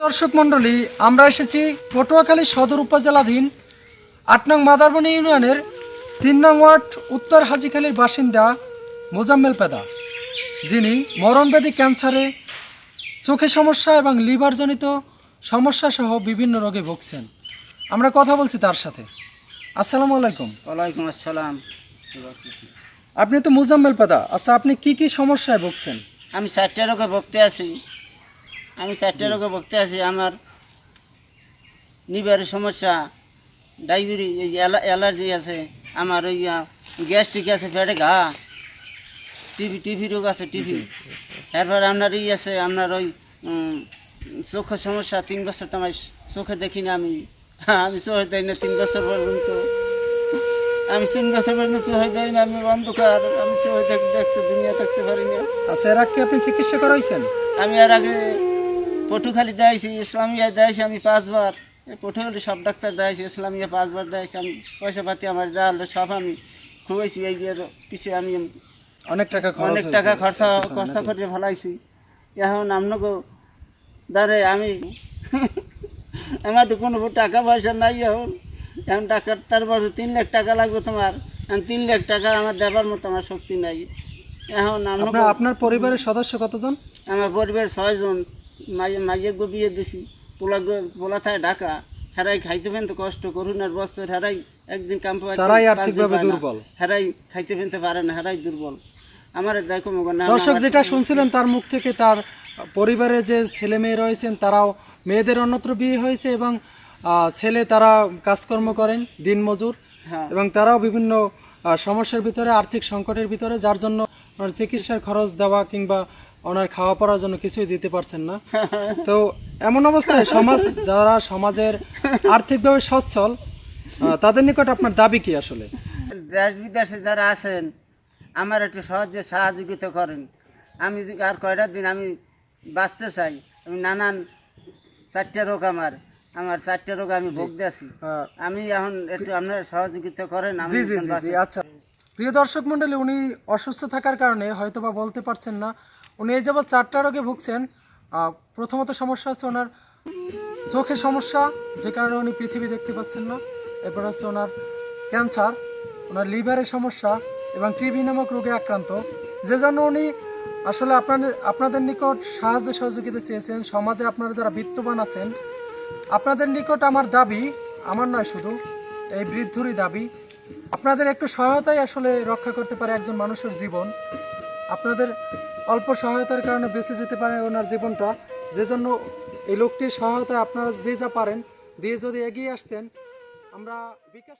দর্শক মণ্ডলী আমরা এসেছি পটুয়াখালী সদর উপজেলাধীন আট নং মাদারবনী ইউনিয়নের তিন নং ওয়ার্ড উত্তর হাজিখালীর বাসিন্দা মোজাম্মেল পেদা। যিনি মরণব্যাধি ক্যান্সারে চোখে সমস্যা এবং লিভারজনিত সমস্যা সহ বিভিন্ন রোগে ভুগছেন। আমরা কথা বলছি তার সাথে। আসসালামু আলাইকুম। ওয়ালাইকুম আসসালাম। আপনি তো মুজাম্মেল পেদা আচ্ছা আপনি কি কি সমস্যায় ভুগছেন? আমি চারটে রোগে ভুগতে আছি। আমি চারটে রোগে ভুগতে আছি আমার লিভারের সমস্যা ডায়াবেটিস এই অ্যালার্জি আছে আমার ওই গ্যাস্ট্রিক আছে পেটে ঘা টিভি টিভি রোগ আছে টিভি এরপরে আপনার ই আছে আপনার ওই চোখের সমস্যা তিন বছর তো আমার চোখে দেখি না আমি। আমি চোখে দেয় না তিন বছর পর্যন্ত। আমি তিন বছর পর্যন্ত চোখে দেয় না আমি অন্ধকার আমি চোখে দেখ- দেখতে দুনিয়া থাকতে পারি না। আচ্ছা এর আগে আপনি চিকিৎসা করাইছেন? আমি এর আগে পটুখালি দেয়ছি ইসলামিয়া দেয়ছি আমি পাঁচবার। পটুখালি সব ডাক্তার দেয়ছি ইসলামিয়া পাঁচবার দেয়ছি আমি পয়সা পাতি আমার যা হলো সব আমি খুবইছি এই পিছিয়ে আমি অনেক টাকা অনেক টাকা খরচা খরচা করে ফেলাইছি। এখন আপনাকে দাঁড়ে আমি আমার তো কোনো টাকা পয়সা নাই এখন। এখন টাকা তারপর তিন লাখ টাকা লাগবে তোমার। এখন তিন লাখ টাকা আমার দেবার মতো আমার শক্তি নাই। এখন আপনার আপনার পরিবারের সদস্য কতজন? আমার পরিবার ছয়জন। মাইয়ে মাইয়ে গো বিয়ে দিছি। পোলা পোলা থাকে ঢাকা হেরাই খাইতে পেনতে কষ্ট করুন আর বছর হেরাই একদিন কাম। হেরাই খাইতে পেনতে পারে না হেরাই দুর্বল। আমার দেখো দর্শক যেটা শুনছিলেন তার মুখ থেকে তার পরিবারে যে ছেলে মেয়ে রয়েছেন তারাও মেয়েদের অন্যত্র বিয়ে হয়েছে এবং আহ, ছেলে তারা কাজকর্ম করেন দিনমজুর। হ্যাঁ। এবং তারাও বিভিন্ন সমস্যার ভিতরে আর্থিক সংকটের ভিতরে যার জন্য চিকিৎসার খরচ দেওয়া কিংবা ওনার খাওয়া পড়ার জন্য কিছুই দিতে পারছেন না। তো এমন অবস্থায় সমাজ যারা সমাজের আর্থিকভাবে সচ্ছল তাদের নিকট আপনার দাবি কি আসলে? দেশ বিদেশে যারা আছেন আমার একটু সহজে সহযোগিতা করেন। আমি আর কয়টা দিন আমি বাঁচতে চাই আমি নানান চারটে রোগ আমার আমার চারটে রোগ আমি ভোগ আছি আহ, আমি এখন একটু আপনারা সহযোগিতা করেন আমি। আচ্ছা। প্রিয় দর্শক মণ্ডলী উনি অসুস্থ থাকার কারণে হয়তোবা বলতে পারছেন না উনি এই যাবৎ চারটা রোগে ভুগছেন। প্রথমত সমস্যা হচ্ছে ওনার চোখের সমস্যা, যে কারণে উনি পৃথিবী দেখতে পাচ্ছেন না। এরপর হচ্ছে ওনার ক্যান্সার, ওনার লিভারের সমস্যা এবং টিবি নামক রোগে আক্রান্ত। যে জন্য উনি আসলে আপনাদের আপনাদের নিকট সাহায্য সহযোগিতা চেয়েছেন। সমাজে আপনারা যারা বিত্তবান আছেন, আপনাদের নিকট আমার দাবি, আমার নয় শুধু, এই বৃদ্ধরই দাবি, আপনাদের একটু সহায়তাই আসলে রক্ষা করতে পারে একজন মানুষের জীবন। আপনাদের অল্প সহায়তার কারণে বেঁচে যেতে পারে ওনার জীবনটা। যে জন্য এই লোকটির সহায়তায় আপনারা যে যা পারেন, দিয়ে যদি এগিয়ে আসতেন, আমরা বিকাশ